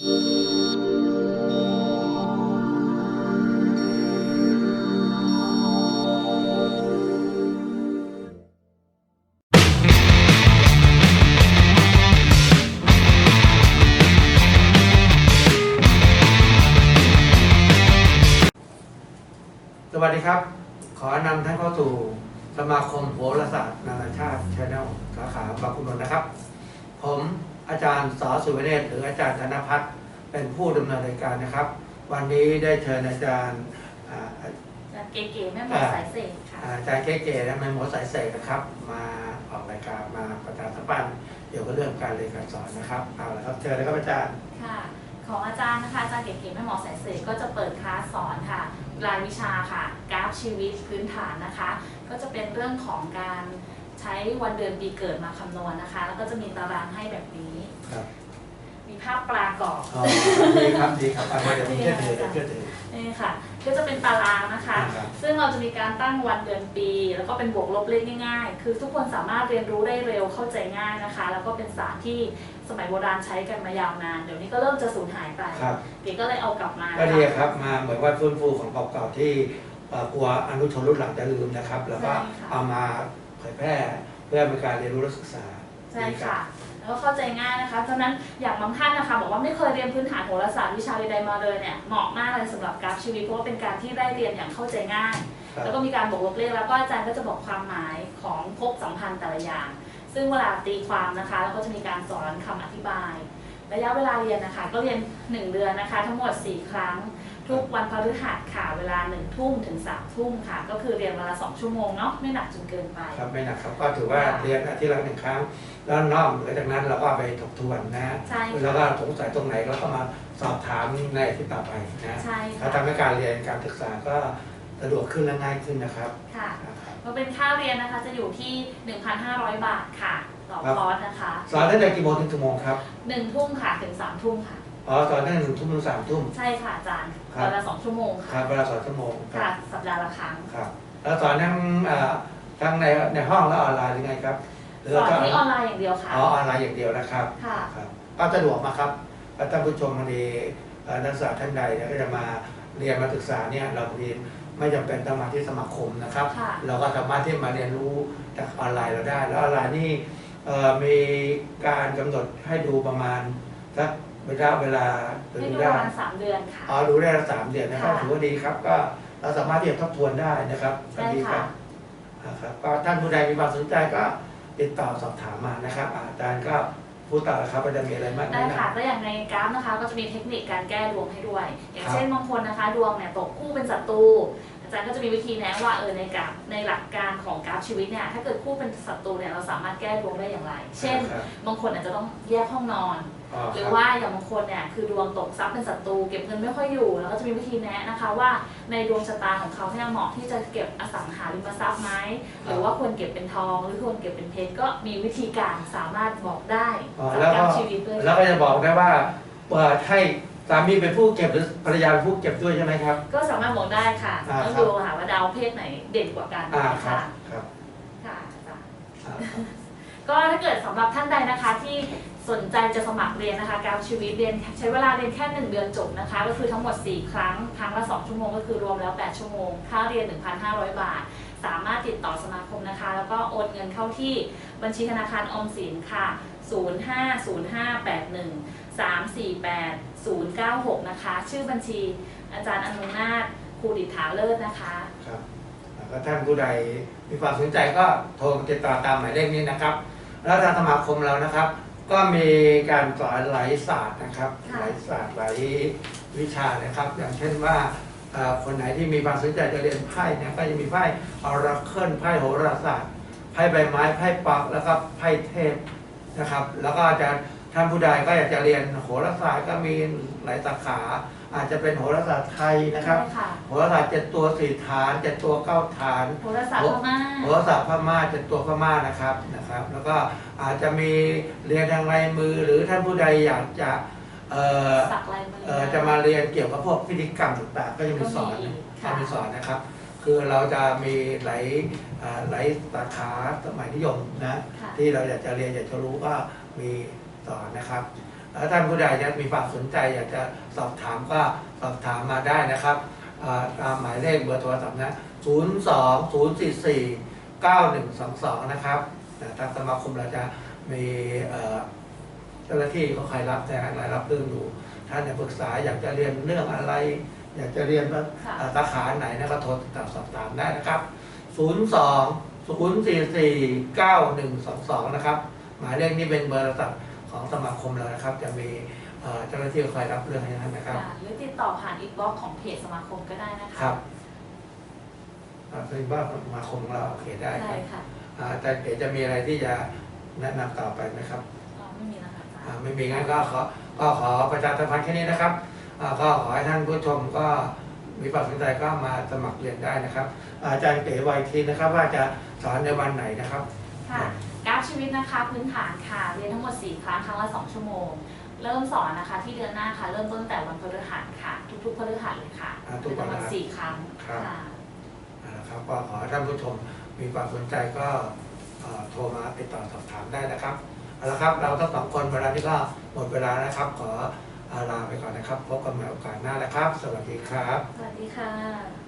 สวัสดีครับ ขอนำท่านเข้าสู่สมาคมโหราศาสตร์นานาชาติชแนลสาขาบางขุนนนท์นะครับ ผม อาจารย์สอสุวเนศหรืออาจารย์ธนพัฒน์เป็นผู้ดำเนินรายการนะครับ วันนี้ได้เชิญอาจารย์อ่าจะเก๋ๆแม่หมอสายเสกค่ะ อาจารย์เก๋ๆและแม่หมอสายเสกนะครับ มาออกรายการมาประชาสัมพันธ์เกี่ยวกับเรื่องการเรียนการสอนนะครับเอาละครับเชิญเลยครับอาจารย์ค่ะ ของอาจารย์นะคะอาจารย์เก๋ๆแม่หมอสายเสกก็จะเปิดคลาสสอนค่ะรายวิชาค่ะ กราฟชีวิตพื้นฐานนะคะ ก็จะเป็นเรื่องของการ ใช้วันเดือนปีเกิดมาคำนวณนะคะ แล้วก็จะมีตารางให้แบบนี้ ครับมีภาพปลากรอบ อ๋อดีครับดีครับอาจารย์เดี๋ยวผมเชื่อถือเดี๋ยวเชื่อถือ นี่ค่ะ ก็จะเป็นตารางนะคะ ครับ ซึ่งเราจะมีการตั้งวันเดือนปี แล้วก็เป็นบวกลบเลขง่ายๆ คือทุกคนสามารถเรียนรู้ได้เร็วเข้าใจง่ายนะคะ แล้วก็เป็นศาสตร์ที่สมัยโบราณใช้กันมายาวนาน เดี๋ยวนี้ก็เริ่มจะสูญหายไปครับ เก๋ก็เลยเอากลับมาก็ดีครับ มาเหมือนว่าฟื้นฟูของเก่าๆที่เอ่อกลัวอนุชนรุ่นหลังจะลืมนะครับ แล้วก็เอามา เผยแพร่เพื่อเป็นการเรียนรู้และศึกษาใช่ค่ะ แล้วก็เข้าใจง่ายนะคะฉะนั้นอย่างบางท่านนะคะ บอกว่าไม่เคยเรียนพื้นฐานโหราศาสตร์วิชาใดๆมาเลยเนี่ยเหมาะมากเลยสำหรับกราฟชีวิตเพราะว่าเป็นการที่ได้เรียนอย่างเข้าใจง่าย ครับแล้วก็มีการบวกลบเลขแล้วก็อาจารย์ก็จะบอกความหมายของภพสัมพันธ์แต่ละอย่าง ซึ่งเวลาตีความนะคะ แล้วก็จะมีการสอนคำอธิบาย ระยะเวลาเรียนนะคะ ก็เรียน 1 เดือนนะคะ ทั้งหมด 4 ครั้ง ทุกวันพฤหัสค่ะ เวลา1ทุ่มถึง3ทุ่มค่ะ ก็คือเรียนวันละ 2 ชั่วโมงเนาะไม่หนักจนเกินไป ครับไม่หนักครับก็ถือว่าเรียนอาทิตย์ละหนึ่งครั้ง แล้วนอกเหนือจากนั้นเราก็ไปทบทวนนะใช่ค่ะ แล้วก็สงสัยตรงไหนเราก็มาสอบถามในอาที่ต่อไปนะใช่ถ้าค่ะทำให้การเรียนการศึกษาก็สะดวกขึ้นและง่ายขึ้นนะครับค่ะ นะครับ ก็เป็นค่าเรียนนะคะจะอยู่ที่ 1,500 บาทค่ะ ต่อครับ คอร์สนะคะสอนตั้งแต่กี่โมงถึงกี่โมงครับ1ทุ่มค่ะถึง3ทุ่มค่ะ อ๋อสอนตั้งแต่หนึ่งทุ่มถึงสามทุ่ม ใช่ค่ะอาจารย์ครับ วันละ2ชั่วโมงครัค่ะบเวลาสอนชั่วโมงคค่ะรับสัปดาห์ละครั้งครับแล้วสอนทั้งเอ่อทั้งในในห้องและออนไลน์หรือไงครับหรือสอนก็ที่ออนไลน์อย่างเดียวค่ะอ๋อออนไลน์อย่างเดียวนะครับ ค่ะ ครับก็สะดวกมาครับแล้วท่านผู้ชมบางทีเอ่อนักศึกษาท่านใดเนี่ยก็จะมาเรียนมาศึกษาเนี่ยเราบางทีไม่จำเป็นต้องมาที่สมาคมนะครับ ค่ะ เราก็สามารถที่มาเรียนรู้จากออนไลน์เราได้ แล้วออนไลน์นี่เอ่อ มีการกำหนดให้ดูประมาณสักเวลาเวลาให้ดูปได้ระมาณ3เดือนค่ะ อ๋อดูได้ละสามเดือนนะครับค่ะ ถือว่าดีครับ ก็เราสามารถที่จะทบทวนได้นะครับก็ใช่ดีคค่ะ รับอ่าครับก็ท่านผู้ใดมีความสนใจก็ติดต่อสอบถามมานะครับอ่าอาจารย์ก็พูดต่อแล้วครับว่าจะมีอะไรบ้างได้แนะนำค่ะก็อย่างในกราฟนะคะ ก็จะมีเทคนิคการแก้ดวงให้ด้วย อย่างครับเช่นบางคนนะคะ ดวงเนี่ยตกคู่เป็นศัตรู อาจารย์ก็จะมีวิธีแนะว่าเออในกราฟในหลักการของกราฟชีวิตเนี่ยถ้าเกิดคู่เป็นศัตรูเนี่ยเราสามารถแก้ดวงได้อย่างไร เช่นครับบางคนอาจจะต้องแยกห้องนอนอ๋อหครืรัอบว่าอย่างบางคนเนี่ยคือดวงตกทรัพย์เป็นศัตรูเก็บเงินไม่ค่อยอยู่ แล้วก็จะมีวิธีแนะนะคะว่าในดวงชะตาของเขาเนี่ยเหมาะที่จะเก็บอสังหาริมทรัพย์ไหมหรือว่าควรเก็บเป็นทองหรือควรเก็บเป็นเพชรก็มีวิธีการสามารถบอกได้อ๋อจากแล้วก็การชีวิตด้วยแล้วก็จะบอกได้ว่าเปิดให้ สามีเป็นผู้เก็บหรือภรรยาเป็นผู้เก็บด้วยใช่ไหมครับ ก็สามารถบอกได้ค่ะอ่าต้องครับ ดูค่ะว่าดาวเพศไหนเด่นกว่ากันอ่าครัค่ะบครับค่ะอาจารย์อ่า ก็ถ้าเกิดสำหรับท่านใดนะคะที่สนใจจะสมัครเรียนนะคะการชีวิตเรียนใช้เวลาเรียนแค่ 1 เดือนจบนะคะ ก็คือทั้งหมด 4 ครั้ง ครั้งละ 2 ชั่วโมงก็คือรวมแล้ว 8 ชั่วโมง ค่าเรียน 1,500 บาท สามารถติดต่อสมาคมนะคะ แล้วก็โอนเงินเข้าที่บัญชีธนาคารออมสินค่ะ 050581348096 นะคะ ชื่อบัญชีอาจารย์อนุนาถภูดิษฐาเลิศนะคะครับแล้วก็ท่านผู้ใดมีความสนใจก็โทรติดต่อตามหมายเลขนี้นะครับ แล้วทางสมาคมเรานะครับ ก็มีการสอนหลายศาสตร์นะครับค่ะ หลายศาสตร์หลายวิชานะครับ อย่างเช่นว่าเอ่อคนไหนที่มีความสนใจจะเรียนไพ่เนี่ยก็จะมีไพ่ออราเคิลไพ่โหราศาสตร์ไพ่ใบไม้ไพ่ปักแล้วก็ไพ่เทพนะครับ แล้วก็จะท่านผู้ใดก็อยากจะเรียนโหราศาสตร์ก็มีหลายสาขา อาจจะเป็นโหราศาสตร์ไทยนะครับใช่ค่ะโหราศาสตร์เจ็ดตัวสี่ฐานเจ็ดตัวเก้าฐาน โหราศาสตร์พม่าโหราศาสตร์พม่าเจ็ดตัวพม่านะครับนะครับ แล้วก็อาจจะมีเรียนทางลายมือหรือท่านผู้ใดอยากจะเอ่อสักลายมือเอ่อจะมาเรียนเกี่ยวกับพวกพิธีกรรมต่างๆ ก็จะมีสอนก็มีนะค่ะจะมีสอนนะครับ คือเราจะมีหลายเอ่อหลายสาขาสมัยนิยมนะค่ะที่เราอยากจะเรียนอยากจะรู้ก็มี สอนนะครับแล้วท่านผู้ใดจะมีความสนใจอยากจะสอบถามก็สอบถามมาได้นะครับอ่าตามหมายเลขเบอร์โทรศัพท์นะ 0 2 0 4 4 9 1 2 2 นะครับแต่ทางสมาคมเราจะมีเอ่อเจ้าหน้าที่เขาคอยรับแต่รายรับเรื่องอยู่ ท่านอยากปรึกษาอยากจะเรียนเรื่องอะไร อยากจะเรียนว่าค่ะเอ่อสาขาไหนนะก็โทรติดต่อสอบถามได้นะครับ 02 044 9122 นะครับ หมายเลขนี้เป็นเบอร์โทรศัพท์ ของสมาคมเรานะครับ จะมีเอ่อเจ้าหน้าที่คอยรับเรื่องให้ท่านนะครับค่ะหรือติดต่อผ่านอินบ็อกซ์ของเพจสมาคมก็ได้นะคะครับอ่าเป็นว่าสมาคมของเราโอเคได้คใช่รับค่ะอ่าแต่เดี๋ยวจะมีอะไรที่จะแนะนำต่อไปไหมครับอ๋อไม่มีแล้วค่ะอาจารย์อ่าไม่มีงั้นก็ขอก็ขอประชาสัมพันธ์แค่นี้นะครับอ่าก็ขอให้ท่านผู้ชมก็มีความสนใจก็มาสมัครเรียนได้นะครับ อาจารย์เก๋ไวทีนะครับ ว่าจะสอนในวันไหนนะครับค่ะกราฟ ชีวิตนะคะพื้นฐานค่ะ เรียนทั้งหมด 4 ครั้งครั้งละ 2 ชั่วโมง เริ่มสอนนะคะ ที่เดือนหน้าค่ะ เริ่มต้นแต่วันพฤหัสค่ะ ทุกๆพฤหัสเลยค่ะอ่าทุกวันเป็นพฤหัสทั้งหมดสี่ครั้งครับค่ะอ่านะครับก็ขอให้ท่านผู้ชมมีความสนใจก็เอ่อโทรมาติดต่อสอบถามได้นะครับเอาละครับเราทั้งสองคนเวลานี้ก็หมดเวลานะครับ ขออ่าลาไปก่อนนะครับพบกันใหม่โอกาสหน้านะครับ สวัสดีครับ สวัสดีค่ะ